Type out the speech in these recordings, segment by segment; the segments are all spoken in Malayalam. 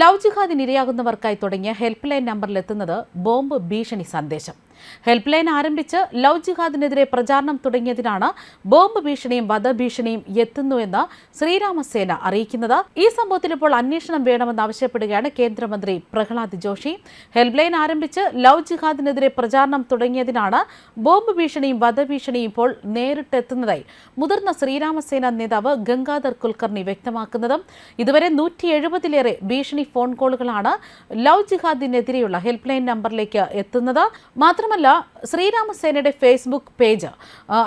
ലവ് ജിഹാദിന് ഇരയാകുന്നവർക്കായി തുടങ്ങിയ ഹെൽപ്പ് ലൈൻ നമ്പറിലെത്തുന്നത് ബോംബ് ഭീഷണി സന്ദേശം. ഹെൽപ്പ് ലൈൻ ആരംഭിച്ച് ലവ് ജിഹാദിനെതിരെ പ്രചാരണം തുടങ്ങിയതിനാണ് ബോംബ് ഭീഷണിയും വധഭീഷണിയും എത്തുന്നുവെന്ന് ശ്രീരാമസേന അറിയിക്കുന്നത്. ഈ സംഭവത്തിൽ ഇപ്പോൾ അന്വേഷണം വേണമെന്ന് ആവശ്യപ്പെടുകയാണ് കേന്ദ്രമന്ത്രി പ്രഹ്ലാദ് ജോഷി. ഹെൽപ്പ് ലൈൻ ആരംഭിച്ച് ലവ് ജിഹാദിനെതിരെ പ്രചാരണം തുടങ്ങിയതിനാണ് ബോംബ് ഭീഷണിയും വധഭീഷണിയും ഇപ്പോൾ നേരിട്ടെത്തുന്നതായി മുതിർന്ന ശ്രീരാമസേന നേതാവ് ഗംഗാധർ കുൽക്കർണി വ്യക്തമാക്കുന്നതും. ഇതുവരെ നൂറ്റി എഴുപതിലേറെ ഭീഷണി ഫോൺ കോളുകളാണ് ലവ് ജിഹാദിനെതിരെയുള്ള ഹെൽപ്പ് ലൈൻ നമ്പറിലേക്ക് എത്തുന്നത്. മാത്രമല്ല ശ്രീരാമസേനയുടെ ഫേസ്ബുക്ക് പേജ്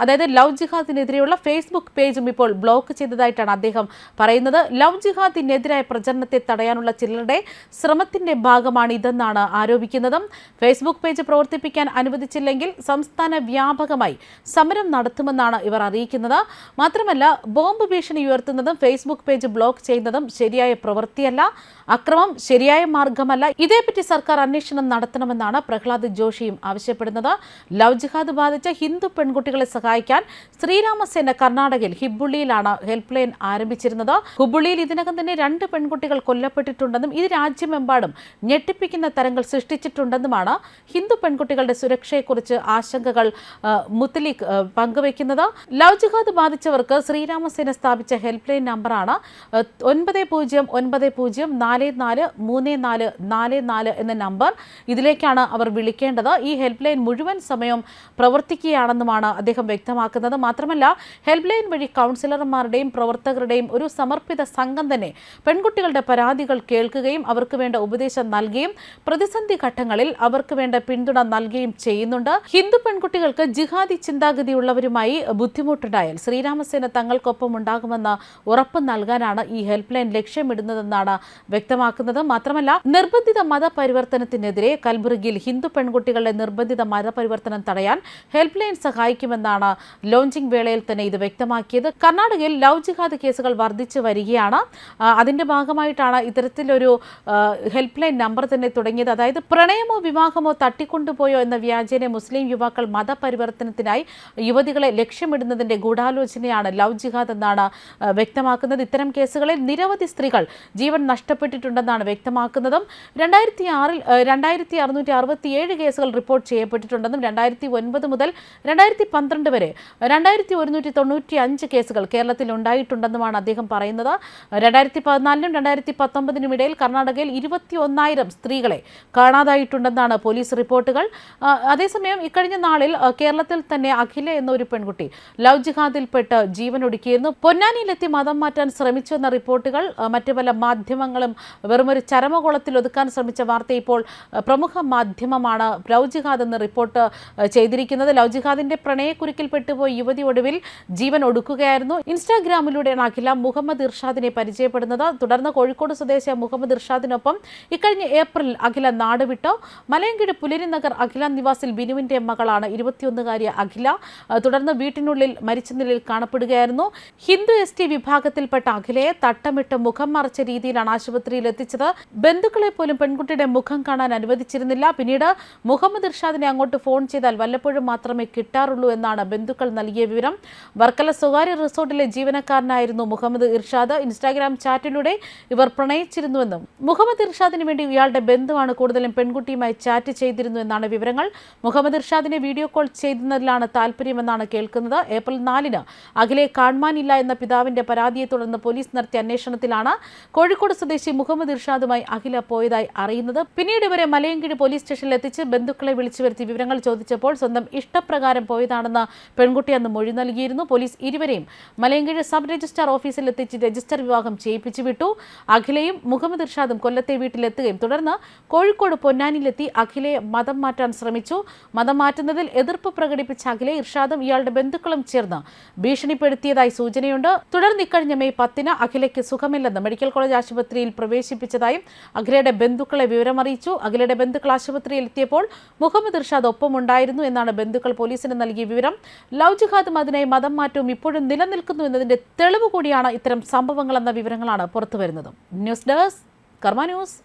അതായത് ലവ് ജിഹാദിനെതിരെയുള്ള ഫേസ്ബുക്ക് പേജും ഇപ്പോൾ ബ്ലോക്ക് ചെയ്തതായിട്ടാണ് അദ്ദേഹം പറയുന്നത്. ലവ് ജിഹാദിനെതിരായ പ്രചരണത്തെ തടയാനുള്ള ചിലരുടെ ശ്രമത്തിന്റെ ഭാഗമാണ് ഇതെന്നാണ് ആരോപിക്കുന്നത്. ഫേസ്ബുക്ക് പേജ് പ്രവർത്തിപ്പിക്കാൻ അനുവദിച്ചില്ലെങ്കിൽ സംസ്ഥാന വ്യാപകമായി സമരം നടത്തുമെന്നാണ് ഇവർ അറിയിക്കുന്നത്. മാത്രമല്ല ബോംബ് ഭീഷണി ഉയർത്തുന്നതും ഫേസ്ബുക്ക് പേജ് ബ്ലോക്ക് ചെയ്യുന്നതും ശരിയായ പ്രവൃത്തിയല്ല അക്രമം ശരിയായ മാർഗമല്ല. ഇതേപ്പറ്റി സർക്കാർ അന്വേഷണം നടത്തണമെന്നാണ് പ്രഹ്ലാദ് ജോഷിയും ആവശ്യപ്പെടുന്നത് ലവ് ജിഹാദ് ബാധിച്ച ഹിന്ദു പെൺകുട്ടികളെ സഹായിക്കാൻ ശ്രീരാമസേന കർണാടകയിൽ ഹിബുള്ളിയിലാണ് ഹെൽപ്പ് ലൈൻ ആരംഭിച്ചിരുന്നത്. ഹുബുള്ളിയിൽ ഇതിനകം തന്നെ രണ്ട് പെൺകുട്ടികൾ കൊല്ലപ്പെട്ടിട്ടുണ്ടെന്നും ഇത് രാജ്യമെമ്പാടും ഞെട്ടിപ്പിക്കുന്ന തരങ്ങൾ സൃഷ്ടിച്ചിട്ടുണ്ടെന്നുമാണ് ഹിന്ദു പെൺകുട്ടികളുടെ സുരക്ഷയെക്കുറിച്ച് ആശങ്കകൾ മുത്തലീഖ് പങ്കുവയ്ക്കുന്നത്. ലവ് ജിഹാദ് ബാധിച്ചവർക്ക് ശ്രീരാമസേന സ്ഥാപിച്ച ഹെൽപ്പ് ലൈൻ നമ്പറാണ് ഒൻപത് പൂജ്യം ഒൻപത് പൂജ്യം നാല് നാല് മൂന്ന് നാല് നാല് നാല് എന്ന നമ്പർ ഇതിലേക്കാണ് അവർ വിളിക്കേണ്ടത്. ഈ ഹെൽപ്പ് ലൈൻ മുഴുവൻ സമയം പ്രവർത്തിക്കുകയാണെന്നുമാണ് അദ്ദേഹം വ്യക്തമാക്കുന്നത്. മാത്രമല്ല ഹെൽപ്പ് ലൈൻ വഴി കൗൺസിലർമാരുടെയും പ്രവർത്തകരുടെയും ഒരു സമർപ്പിത സംഘം തന്നെ പെൺകുട്ടികളുടെ പരാതികൾ കേൾക്കുകയും അവർക്ക് വേണ്ട ഉപദേശം നൽകുകയും പ്രതിസന്ധി ഘട്ടങ്ങളിൽ അവർക്ക് വേണ്ട പിന്തുണ നൽകുകയും ചെയ്യുന്നുണ്ട്. ഹിന്ദു പെൺകുട്ടികൾക്ക് ജിഹാദി ചിന്താഗതിയുള്ളവരുമായി ബുദ്ധിമുട്ടുണ്ടായാൽ ശ്രീരാമസേന തങ്ങൾക്കൊപ്പം ഉണ്ടാകുമെന്ന് ഉറപ്പ് നൽകാനാണ് ഈ ഹെൽപ്പ് ലൈൻ ലക്ഷ്യമിടുന്നതെന്നാണ് വ്യക്തമാക്കുന്നത്. മാത്രമല്ല നിർബന്ധിത മതപരിവർത്തനത്തിനെതിരെ കൽബുർഗിൽ ഹിന്ദു പെൺകുട്ടികളുടെ നിർബന്ധിത മതപരിവർത്തനം തടയാൻ ഹെൽപ്പ് ലൈൻ സഹായിക്കുമെന്നാണ് ലോഞ്ചിങ് വേളയിൽ തന്നെ ഇത് വ്യക്തമാക്കിയത്. കർണാടകയിൽ ലവ് ജിഹാദ് കേസുകൾ വർദ്ധിച്ചു വരികയാണ്. അതിന്റെ ഭാഗമായിട്ടാണ് ഇത്തരത്തിലൊരു ഹെൽപ്പ് ലൈൻ നമ്പർ തന്നെ തുടങ്ങിയത്. അതായത് പ്രണയമോ വിവാഹമോ തട്ടിക്കൊണ്ടുപോയോ എന്ന വ്യാജേനെ മുസ്ലിം യുവാക്കൾ മതപരിവർത്തനത്തിനായി യുവതികളെ ലക്ഷ്യമിടുന്നതിന്റെ ഗൂഢാലോചനയാണ് ലവ് ജിഹാദ് എന്നാണ് വ്യക്തമാക്കുന്നത്. ഇത്തരം കേസുകളിൽ നിരവധി സ്ത്രീകൾ ജീവൻ നഷ്ടപ്പെട്ടിട്ടുണ്ടെന്നാണ് വ്യക്തമാക്കുന്നതും. രണ്ടായിരത്തി ആറിൽ രണ്ടായിരത്തി അറുന്നൂറ്റി അറുപത്തിയേഴ് കേസുകൾ റിപ്പോർട്ട് ചെയ്യപ്പെട്ടിട്ടുണ്ടെന്നും രണ്ടായിരത്തി ഒൻപത് മുതൽ രണ്ടായിരത്തി പന്ത്രണ്ട് വരെ രണ്ടായിരത്തി ഒരുന്നൂറ്റി തൊണ്ണൂറ്റി അഞ്ച് കേസുകൾ കേരളത്തിൽ ഉണ്ടായിട്ടുണ്ടെന്നുമാണ് അദ്ദേഹം പറയുന്നത്. രണ്ടായിരത്തി പതിനാലിനും രണ്ടായിരത്തി പത്തൊമ്പതിനും ഇടയിൽ കർണാടകയിൽ ഇരുപത്തി ഒന്നായിരം സ്ത്രീകളെ കാണാതായിട്ടുണ്ടെന്നാണ് പോലീസ് റിപ്പോർട്ടുകൾ. അതേസമയം ഇക്കഴിഞ്ഞ നാളിൽ കേരളത്തിൽ തന്നെ അഖില എന്ന ഒരു പെൺകുട്ടി ലവ് ജിഹാദിൽപ്പെട്ട് ജീവനൊടുക്കിയിരുന്നു. പൊന്നാനിയിലെത്തി മതം മാറ്റാൻ ശ്രമിച്ചുവെന്ന റിപ്പോർട്ടുകൾ മറ്റു പല മാധ്യമങ്ങളും വെറുമൊരു ചരമകോളത്തിൽ ഒതുക്കാൻ ശ്രമിച്ച വാർത്ത ഇപ്പോൾ പ്രമുഖ മാധ്യമമാണ് ലവ് ജിഹാദ് എന്ന് റിപ്പോർട്ട് ചെയ്തിരിക്കുന്നത്. ലവ് ജിഹാദിന്റെ പ്രണയക്കുരുക്കിൽ പെട്ടുപോയി യുവതി ഒടുവിൽ ജീവൻ ഒടുക്കുകയായിരുന്നു. ഇൻസ്റ്റാഗ്രാമിലൂടെയാണ് അഖില മുഹമ്മദ് ഇർഷാദിനെ പരിചയപ്പെടുന്നത്. തുടർന്ന് കോഴിക്കോട് സ്വദേശിയ മുഹമ്മദ് ഇർഷാദിനൊപ്പം ഇക്കഴിഞ്ഞ ഏപ്രിൽ അഖില നാടുവിട്ടു മലയങ്കിട് പുലരി നഗർ അഖില നിവാസിൽ ബിനുവിന്റെ മകളാണ് ഇരുപത്തിയൊന്നുകാരിയ അഖില തുടർന്ന് വീട്ടിനുള്ളിൽ മരിച്ച നിലയിൽ കാണപ്പെടുകയായിരുന്നു. ഹിന്ദു എസ് ടി വിഭാഗത്തിൽപ്പെട്ട അഖിലയെ തട്ടമിട്ട് മുഖം മറച്ച രീതിയിലാണ് ആശുപത്രിയിൽ എത്തിച്ചത്. ബന്ധുക്കളെ പോലും പെൺകുട്ടിയുടെ മുഖം കാണാൻ അനുവദിച്ചിരുന്നില്ല. പിന്നീട് മുഹമ്മദ് ഇർഷാദിനെ അങ്ങോട്ട് ഫോൺ ചെയ്താൽ വല്ലപ്പോഴും മാത്രമേ കിട്ടാറുള്ളൂ എന്നാണ് ബന്ധുക്കൾ നൽകിയ വിവരം. വർക്കല സ്വകാര്യ റിസോർട്ടിലെ ജീവനക്കാരനായിരുന്നു മുഹമ്മദ് ഇർഷാദ്. ഇൻസ്റ്റാഗ്രാം ചാറ്റിലൂടെ ഇവർ പ്രണയിച്ചിരുന്നുവെന്നും മുഹമ്മദ് ഇർഷാദിന് വേണ്ടി ഇയാളുടെ ബന്ധുവാണ് കൂടുതലും പെൺകുട്ടിയുമായി ചാറ്റ് ചെയ്തിരുന്നു എന്നാണ് വിവരങ്ങൾ. മുഹമ്മദ് ഇർഷാദിനെ വീഡിയോ കോൾ ചെയ്യുന്നതിലാണ് താല്പര്യമെന്നാണ് കേൾക്കുന്നത്. ഏപ്രിൽ നാലിന് അഖിലെ കാണുവാനില്ല എന്ന പിതാവിന്റെ പരാതിയെ തുടർന്ന് പോലീസ് നടത്തിയ അന്വേഷണത്തിലാണ് കോഴിക്കോട് സ്വദേശി മുഹമ്മദ് ഇർഷാദുമായി അഖില പോയതായി അറിയുന്നത്. പിന്നീട് ഇവരെ മലയങ്കിഴി പോലീസ് സ്റ്റേഷനിൽ എത്തിച്ച് ബന്ധുക്കളെ വിളിച്ചു വരുത്തി വിവരങ്ങൾ ചോദിച്ചപ്പോൾ സ്വന്തം ഇഷ്ടപ്രകാരം പോയതാണെന്ന് പെൺകുട്ടി അന്ന് മൊഴി നൽകിയിരുന്നു. പോലീസ് ഇരുവരെയും മലയങ്കിഴ് സബ് രജിസ്ട്രാർ ഓഫീസിലെത്തിച്ച് രജിസ്റ്റർ വിവാഹം ചെയ്യിപ്പിച്ചു വിട്ടു. അഖിലയും മുഹമ്മദ് ഇർഷാദും കൊല്ലത്തെ വീട്ടിലെത്തുകയും തുടർന്ന് കോഴിക്കോട് പൊന്നാനിയിലെത്തി അഖിലയെ മതം മാറ്റാൻ ശ്രമിച്ചു. മതം മാറ്റുന്നതിൽ എതിർപ്പ് പ്രകടിപ്പിച്ച അഖിലെ ഇർഷാദും ഇയാളുടെ ബന്ധുക്കളും ചേർന്ന് ഭീഷണിപ്പെടുത്തിയതായി സൂചനയുണ്ട്. തുടർന്ന് ഇക്കഴിഞ്ഞ മെയ് പത്തിന് അഖിലയ്ക്ക് സുഖമില്ലെന്ന് മെഡിക്കൽ കോളേജ് ആശുപത്രിയിൽ പ്രവേശിപ്പിച്ചതായും അഖിലയുടെ ബന്ധുക്കളെ വിവരമറിയിച്ചു. അഖിലയുടെ ബന്ധുക്കൾ ആശുപത്രിയിൽ എത്തിയപ്പോൾ മുഹമ്മദ് ഇർഷാദ് ഒപ്പമുണ്ടായിരുന്നു എന്നാണ് ബന്ധുക്കൾ പോലീസിന് നൽകിയ വിവരം. ലവ് ജിഹാദും അതിനായി മതം മാറ്റവും ഇപ്പോഴും നിലനിൽക്കുന്നു എന്നതിന്റെ തെളിവ് കൂടിയാണ് ഇത്തരം സംഭവങ്ങളെന്ന വിവരങ്ങളാണ് പുറത്തുവരുന്നത്. News desk Karma news.